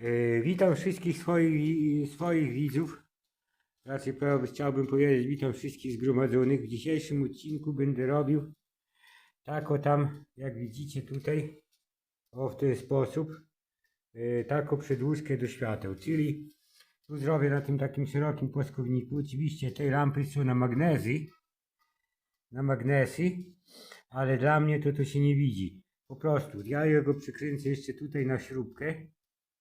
E, Witam wszystkich swoich, swoich widzów. Raczej chciałbym powiedzieć, witam wszystkich zgromadzonych. W dzisiejszym odcinku będę robił tak o tam, jak widzicie tutaj, o w ten sposób, e, taką przedłużkę do świateł. Czyli tu zrobię na tym takim szerokim płaskowniku. Oczywiście te lampy są na magnezy, na magnesy, ale dla mnie to to się nie widzi. Po prostu ja jego przykręcę jeszcze tutaj na śrubkę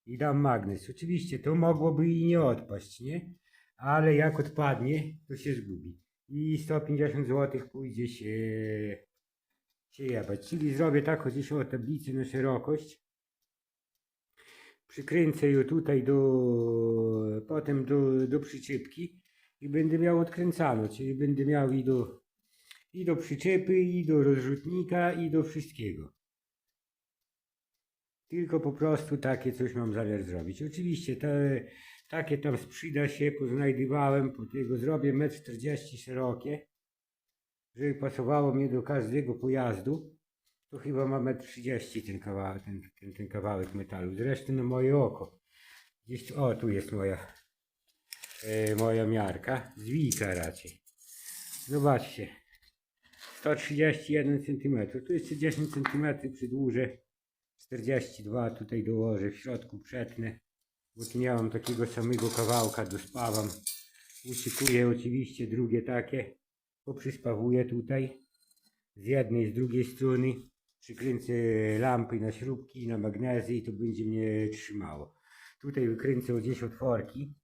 i dam magnes. Oczywiście to mogłoby i nie odpaść, nie? Ale jak odpadnie, to się zgubi. I 150 zł pójdzie się, się jebać. Czyli zrobię taką gdzieś o tablicę na szerokość. Przykręcę ją tutaj do, potem do, do przyczepki i będę miał odkręcano, czyli będę miał i do, i do przyczepy, i do rozrzutnika, i do wszystkiego. Tylko po prostu takie coś mam zamiar zrobić. Oczywiście te, takie tam sprzyda się, poznajdywałem, po tego zrobię 1,40 m szerokie, żeby pasowało mnie do każdego pojazdu. To chyba ma 1,30 m ten kawałek, ten, ten, ten kawałek metalu. Zresztą na moje oko. Gdzieś, o, tu jest moja, e, moja miarka. Zwika raczej. Zobaczcie. 131 cm. Tu jeszcze 10 cm przedłużę. 42 tutaj dołożę w środku przetnę, bo tu nie mam takiego samego kawałka, dospawam. Uszykuję oczywiście drugie takie, poprzyspawuję tutaj z jednej, z drugiej strony. Przykręcę lampy na śrubki, na magnezy i to będzie mnie trzymało. Tutaj wykręcę gdzieś otworki,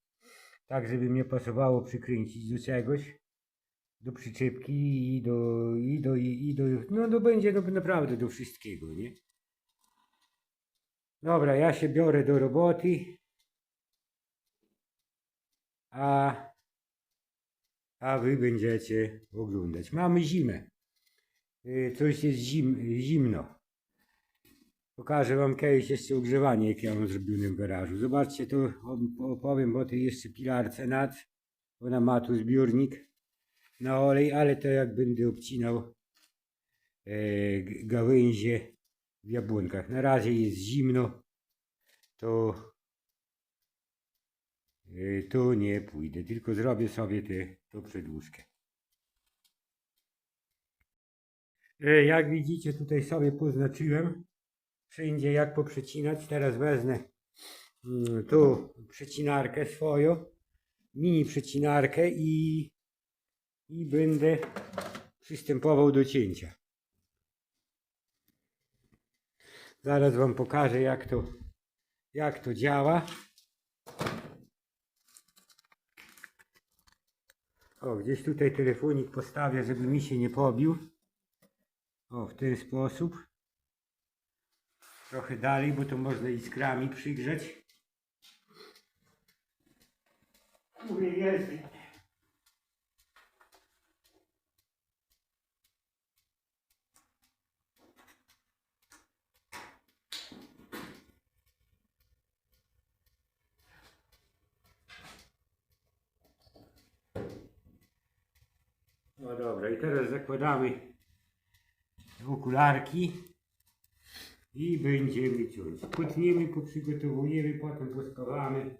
tak żeby mnie pasowało przykręcić do czegoś, do przyczepki i do, i do, i do, no to będzie do, naprawdę do wszystkiego, nie? Dobra, ja się biorę do roboty. A, a wy będziecie oglądać. Mamy zimę. Y, Coś jest zim, zimno. Pokażę wam kiedyś jeszcze ogrzewanie, jakie ja mam zrobione w garażu. Zobaczcie, to op- opowiem o tej jeszcze pilarce nad. Ona ma tu zbiornik na olej, ale to jak będę obcinał e, gałęzie w jabłonkach. Na razie jest zimno, to y, tu nie pójdę, tylko zrobię sobie tę tą przedłużkę. E, Jak widzicie, tutaj sobie poznaczyłem wszędzie jak poprzecinać. Teraz wezmę mm, tu przecinarkę swoją, mini przecinarkę i, i będę przystępował do cięcia. Zaraz Wam pokażę jak to, jak to działa. O, gdzieś tutaj telefonik postawię, żeby mi się nie pobił. O, w ten sposób. Trochę dalej, bo to można iskrami przygrzeć. Mówię, jest. Dobra, i teraz zakładamy okularki i będziemy ciąć. Potniemy, poprzygotowujemy, potem poskawamy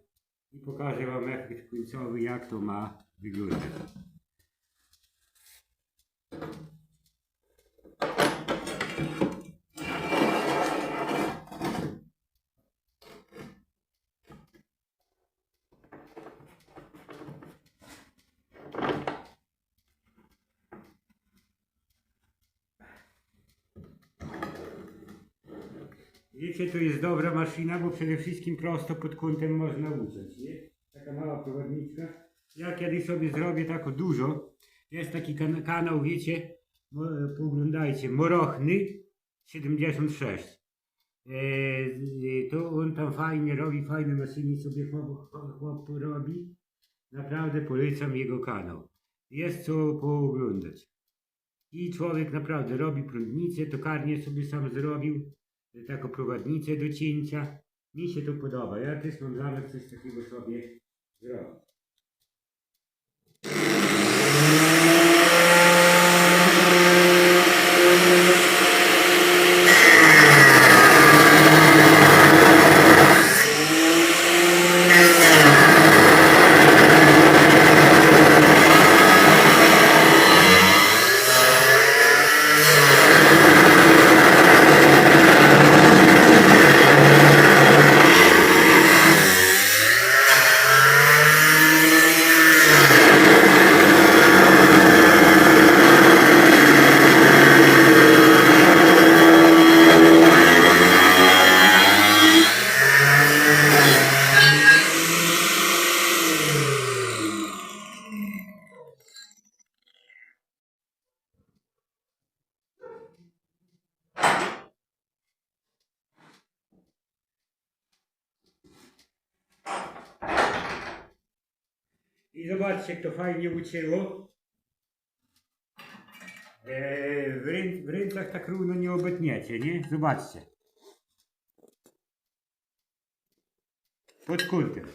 i pokażę Wam efekt końcowy, jak to ma wyglądać. Wiecie, to jest dobra maszyna, bo przede wszystkim prosto pod kątem można uciąć, nie? Taka mała prowadniczka. Ja kiedyś sobie zrobię tako dużo. Jest taki kan kanał, wiecie, pooglądajcie, Morochny 76. E, z- to on tam fajnie robi, fajne maszyny sobie chłop, chłop robi. Naprawdę polecam jego kanał. Jest co pooglądać. I człowiek naprawdę robi prądnicę, tokarnię sobie sam zrobił taką prowadnicę do cięcia. Mi się to podoba. Ja też mam zamiar coś takiego sobie zrobić. I zobaczcie, jak to fajnie ucięło. E, w, rę, w rękach tak równo nie obetniecie, nie? Zobaczcie. Pod kątem.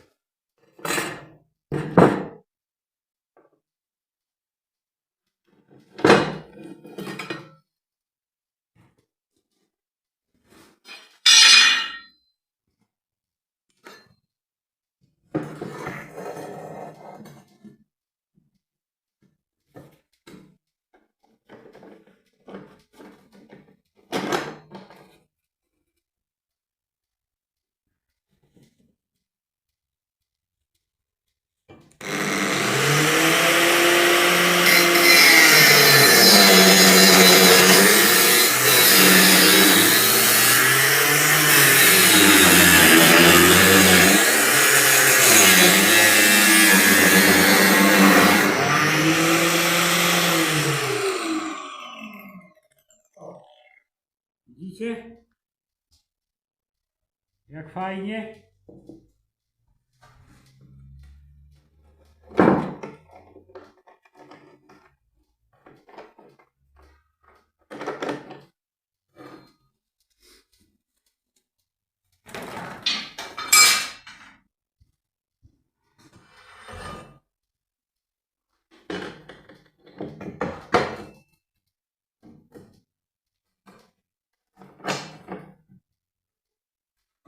Widzicie? Jak fajnie.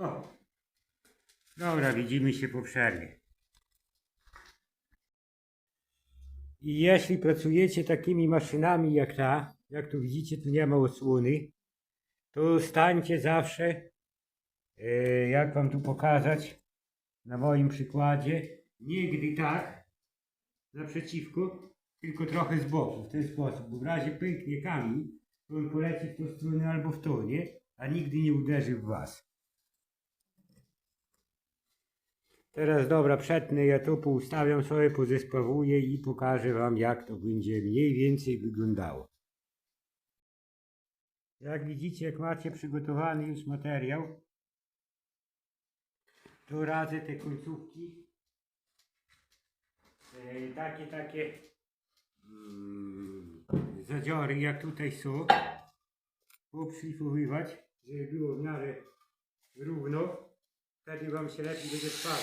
O. Dobra, widzimy się po przerwie. I jeśli pracujecie takimi maszynami jak ta, jak tu widzicie, tu nie ma osłony, to stańcie zawsze, e, jak wam tu pokazać, na moim przykładzie, nigdy tak, naprzeciwko, tylko trochę z boku, w ten sposób, bo w razie pęknie kamień, to on poleci w tą stronę albo w tą, nie? A nigdy nie uderzy w was. Teraz dobra, przetnę ja to, poustawiam sobie, pozespawuję i pokażę wam jak to będzie mniej więcej wyglądało. Jak widzicie, jak macie przygotowany już materiał, to radzę te końcówki, e, takie, takie mm, zadziory jak tutaj są, obszlifowywać, żeby było w miarę równo. Wtedy wam się lepiej będzie spało.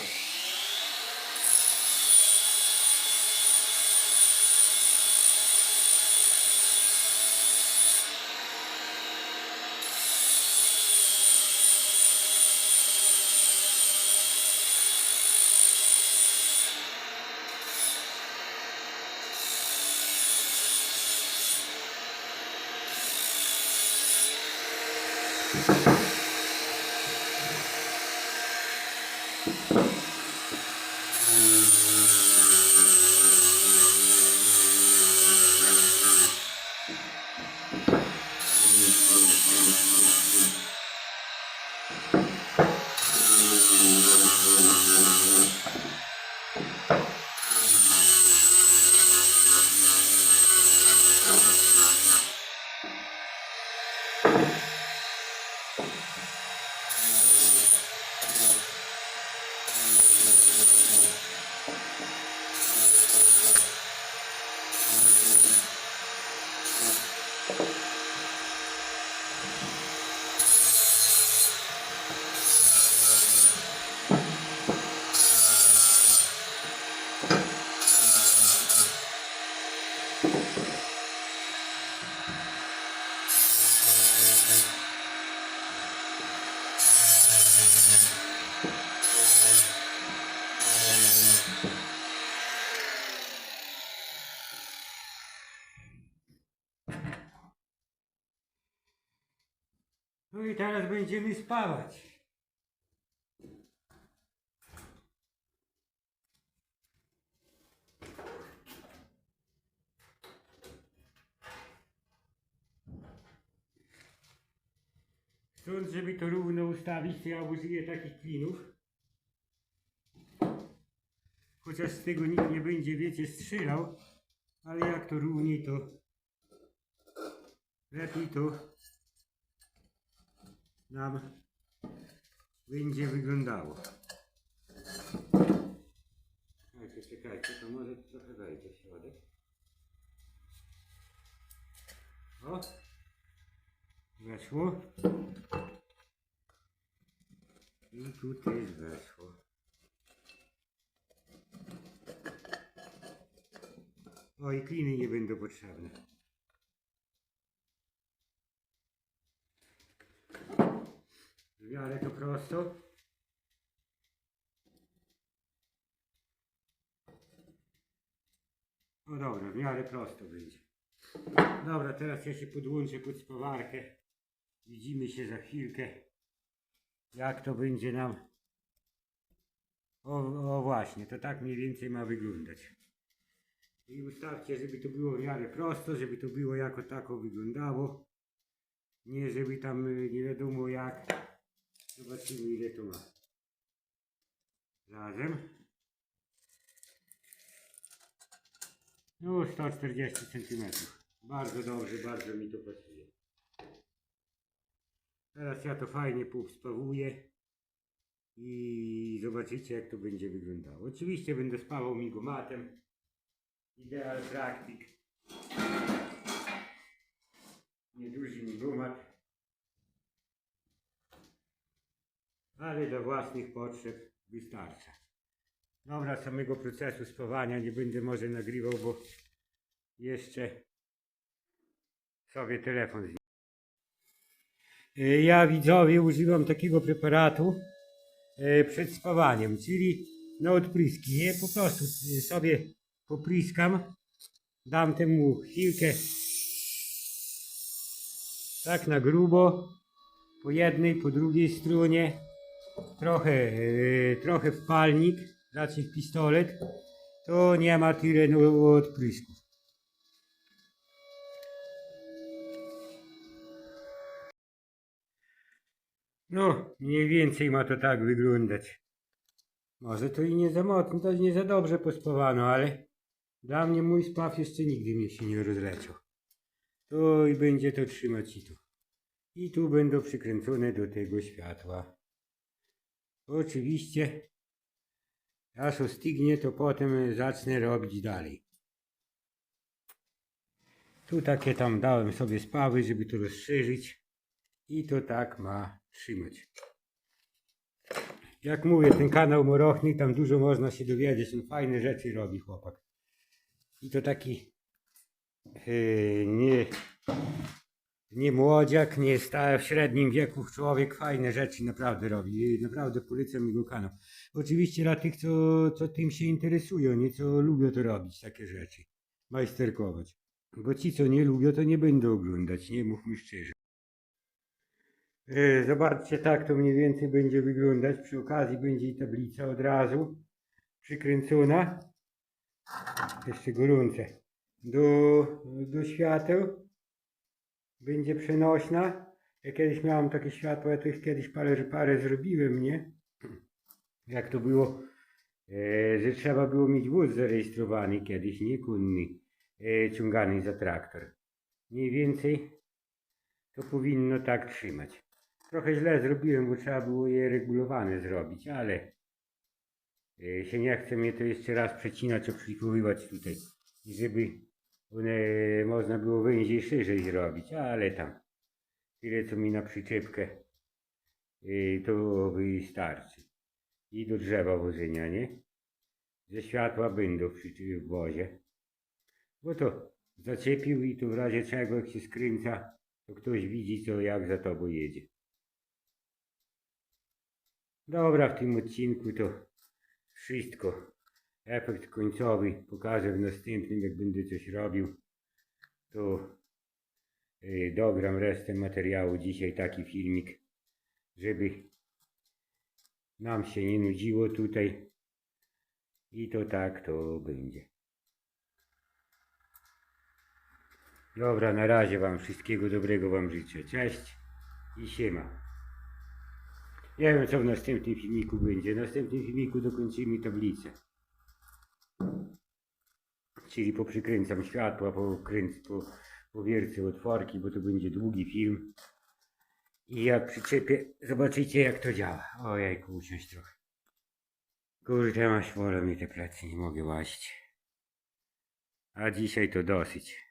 No i teraz będziemy spawać. Chcąc, żeby to równo ustawić, to ja użyję takich klinów. Chociaż z tego nikt nie będzie, wiecie, strzelał, ale jak to równiej, to lepiej to nam będzie wyglądało. Jeszcze Czekajcie, to może trochę wejdzie środek. O! Weszło. I tu też weszło. O, i kliny nie będą potrzebne. W miarę to prosto. No dobra, w miarę prosto będzie. Dobra, teraz ja się podłączę pod spawarkę. Widzimy się za chwilkę. Jak to będzie nam. O, o właśnie, to tak mniej więcej ma wyglądać. I ustawcie, żeby to było w miarę prosto, żeby to było jako tako wyglądało. Nie, żeby tam y, nie wiadomo jak. Zobaczymy ile to ma. Razem. No 140 cm. Bardzo dobrze, bardzo mi to pasuje. Teraz ja to fajnie spawuję i zobaczycie jak to będzie wyglądało. Oczywiście będę spawał migomatem. Ideal Practic. Nieduży migomat. Ale do własnych potrzeb wystarcza. Dobra, samego procesu spawania nie będę może nagrywał, bo jeszcze sobie telefon z Ja widzowie używam takiego preparatu e, przed spawaniem, czyli na odpryski. Nie po prostu e, sobie popryskam, dam temu chwilkę tak na grubo, po jednej, po drugiej stronie, trochę, e, trochę w palnik, raczej w pistolet, to nie ma tyle no, odprysków. No, mniej więcej ma to tak wyglądać. Może to i nie za mocno, to nie za dobrze pospawano, ale dla mnie mój spaw jeszcze nigdy mnie się nie rozleciał. To i będzie to trzymać i tu. I tu będą przykręcone do tego światła. Oczywiście, aż ostygnie, to potem zacznę robić dalej. Tu takie tam dałem sobie spawy, żeby to rozszerzyć. I to tak ma trzymać. Jak mówię, ten kanał Morochny, tam dużo można się dowiedzieć. On fajne rzeczy robi chłopak. I to taki yy, nie, nie młodziak, nie sta w średnim wieku człowiek fajne rzeczy naprawdę robi. Naprawdę polecam jego kanał. Oczywiście dla tych, co, co tym się interesują, nie co lubią to robić, takie rzeczy. Majsterkować. Bo ci, co nie lubią, to nie będą oglądać, nie mówmy szczerze. E, Zobaczcie, tak to mniej więcej będzie wyglądać. Przy okazji będzie i tablica od razu przykręcona. Jeszcze gorące. Do, do świateł. Będzie przenośna. Ja kiedyś miałem takie światło, ja to już kiedyś parę, parę zrobiłem, nie? Jak to było, e, że trzeba było mieć wóz zarejestrowany kiedyś, nie kunny, e, ciągany za traktor. Mniej więcej to powinno tak trzymać. Trochę źle zrobiłem, bo trzeba było je regulowane zrobić, ale e, się nie chce mnie to jeszcze raz przecinać, obszlikowywać tutaj, żeby one można było węziej szerzej zrobić, ale tam tyle co mi na przyczepkę to wystarczy. I do drzewa wożenia, nie? Ze światła będą w wozie. Bo to zaczepił i to w razie czego jak się skręca, to ktoś widzi co jak za tobą jedzie. Dobra, w tym odcinku to wszystko. Efekt końcowy pokażę w następnym, jak będę coś robił. To yy, dogram resztę materiału. Dzisiaj taki filmik, żeby nam się nie nudziło tutaj. I to tak to będzie. Dobra, na razie Wam wszystkiego dobrego Wam życzę. Cześć i siema. Nie wiem co w następnym filmiku będzie. W następnym filmiku dokończymy tablicę. Czyli poprzykręcam światła, pokręc, po, powiercę otworki, bo to będzie długi film. I jak przyczepię, zobaczycie jak to działa. Ojej, usiąść trochę. Kurde, masz wolę mi te plecy, nie mogę łazić. A dzisiaj to dosyć.